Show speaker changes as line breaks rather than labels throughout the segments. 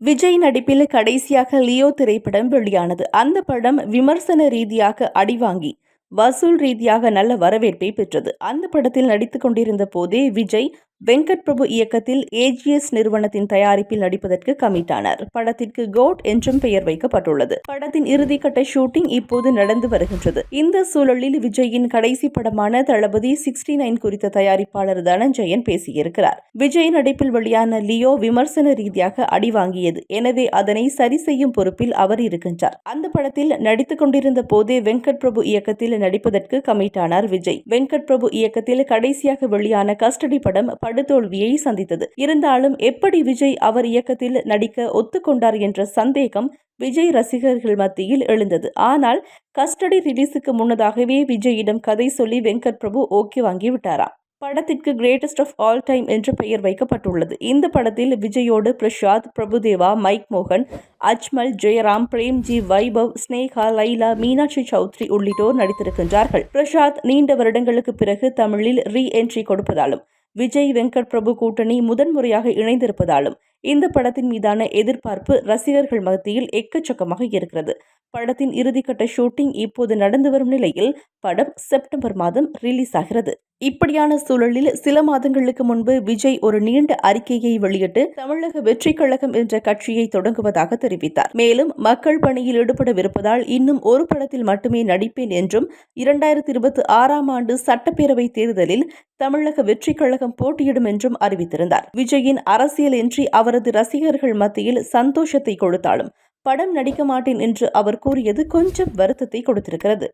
விஜய் நடிப்பில் கடைசியாக லியோ திரைப்படம் வெளியானது. அந்த படம் விமர்சன ரீதியாக அடிவாங்கி வசூல் ரீதியாக நல்ல வரவேற்பை பெற்றது. அந்த படத்தில் நடித்துக் கொண்டிருந்த போதே விஜய் வெங்கட் பிரபு இயக்கத்தில் ஏஜிஎஸ் நிறுவனத்தின் தயாரிப்பில் நடிப்பதற்கு கமிட்டானார். படத்திற்கு கோட் என்றும் பெயர் வைக்கப்பட்டுள்ளது. படத்தின் இறுதிக்கட்ட ஷூட்டிங் இப்போது நடந்து வருகின்றது. இந்த சூழலில் விஜயின் கடைசி படமான தளபதி சிக்ஸ்டி நைன் குறித்த தயாரிப்பாளர் தனஞ்சயன் பேசியிருக்கிறார். விஜய் நடிப்பில் வெளியான லியோ விமர்சன ரீதியாக அடி வாங்கியது. எனவே அதனை சரி செய்யும் பொறுப்பில் அவர் இருக்கின்றார். அந்த படத்தில் நடித்துக் கொண்டிருந்த போதே வெங்கட் பிரபு இயக்கத்தில் நடிப்பதற்கு கமிட்டானார் விஜய். வெங்கட் பிரபு இயக்கத்தில் கடைசியாக வெளியான கஸ்டடி படம் படுதோல்வியை சந்தித்தது. இருந்தாலும் எப்படி விஜய் அவர் இயக்கத்தில் நடிக்க ஒத்துக்கொண்டார் என்ற சந்தேகம் விஜய் ரசிகர்கள் மத்தியில் எழுந்தது. ஆனால் கஸ்டடி ரிலீஸுக்கு முன்னதாகவே விஜயிடம் கதை சொல்லி வெங்கட் பிரபு ஓகே வாங்கிவிட்டாராம் படத்திற்கு கிரேட்டஸ்ட் ஆஃப் ஆல் டைம் என்று பெயர் வைக்கப்பட்டுள்ளது. இந்த படத்தில் விஜயோடு பிரசாத் பிரபுதேவா மைக் மோகன் அஜ்மல் ஜெயராம் பிரேம்ஜி வைபவ் ஸ்னேகா லைலா மீனாட்சி சௌத்ரி உள்ளிட்டோர் நடித்திருக்கின்றார்கள். பிரசாத் நீண்ட வருடங்களுக்கு பிறகு தமிழில் ரீ என்ட்ரி கொடுப்பதாலும் விஜய் வெங்கட் பிரபு கூட்டணி முதன்முறையாக இணைந்திருப்பதாலும் இந்த படத்தின் மீதான எதிர்பார்ப்பு ரசிகர்கள் மத்தியில் எக்கச்சக்கமாக இருக்கிறது. படத்தின் இறுதிக்கட்ட ஷூட்டிங் இப்போது நடந்து வரும் நிலையில் படம் செப்டம்பர் மாதம் ரிலீஸ் ஆகிறது இப்படியான சூழலில் சில மாதங்களுக்கு முன்பு விஜய் ஒரு நீண்ட அறிக்கையை வெளியிட்டு தமிழக வெற்றி கழகம் என்ற கட்சியை தொடங்குவதாக தெரிவித்தார். மேலும் மக்கள் பணியில் ஈடுபடவிருப்பதால் இன்னும் ஒரு படத்தில் மட்டுமே நடிப்பேன் என்றும் இரண்டாயிரத்தி இருபத்தி ஆறாம் ஆண்டு சட்டப்பேரவை தேர்தலில் தமிழக வெற்றி கழகம் போட்டியிடும் என்றும் அறிவித்திருந்தார். விஜயின் அரசியலின்றி அவரது ரசிகர்கள் மத்தியில் சந்தோஷத்தை கொடுத்தாலும் படம் நடிக்க மாட்டேன் என்று அவர் கூறியது கொஞ்சம் வருத்தத்தை கொடுத்திருக்கிறது.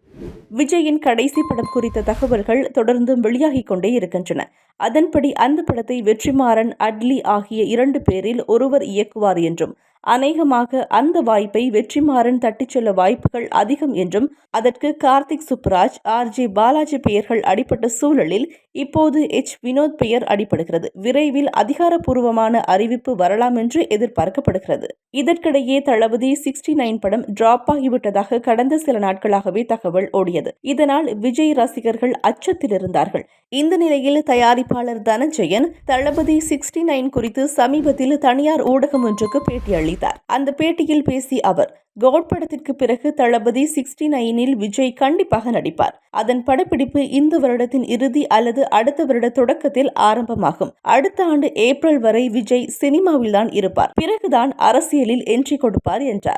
விஜயின் கடைசி படம் குறித்த தகவல்கள் தொடர்ந்தும் வெளியாகிக் கொண்டே இருக்கின்றன. அதன்படி அந்த படத்தை வெற்றிமாறன் அட்லி ஆகிய இரண்டு பேரில் ஒருவர் இயக்குவார் என்றும் அநேகமாக அந்த வாய்ப்பை வெற்றிமாறன் தட்டிச் செல்ல வாய்ப்புகள் அதிகம் என்றும் அதற்கு கார்த்திக் சுப்ராஜ் ஆர் ஜே பாலாஜி பெயர்கள் அடிப்பட்ட சூழலில் இப்போது எச் வினோத் பெயர் அடிப்படுகிறது விரைவில் அதிகாரப்பூர்வமான அறிவிப்பு வரலாம் என்று எதிர்பார்க்கப்படுகிறது. இதற்கிடையே தளபதி சிக்ஸ்டி நைன் படம் டிராப் ஆகிவிட்டதாக கடந்த சில நாட்களாகவே தகவல் ஓடியது. இதனால் விஜய் ரசிகர்கள் அச்சத்தில் இருந்தார்கள் இந்த நிலையில் தயாரிப்பாளர் தனஞ்சயன் தளபதி சிக்ஸ்டி நைன் குறித்து சமீபத்தில் தனியார் ஊடகம் ஒன்றுக்கு பேட்டியளித்தார். அளித்தார். அந்த பேட்டியில் பேசிய அவர் கோட் படத்திற்கு பிறகு தளபதி சிக்ஸ்டி நைனில் விஜய் கண்டிப்பாக நடிப்பார். அதன் படப்பிடிப்பு இந்த வருடத்தின் இறுதி அல்லது அடுத்த வருட தொடக்கத்தில் ஆரம்பமாகும். அடுத்த ஆண்டு ஏப்ரல் வரை விஜய் சினிமாவில்தான் இருப்பார். பிறகுதான் அரசியலில் என்ட்ரி கொடுப்பார் என்றார்.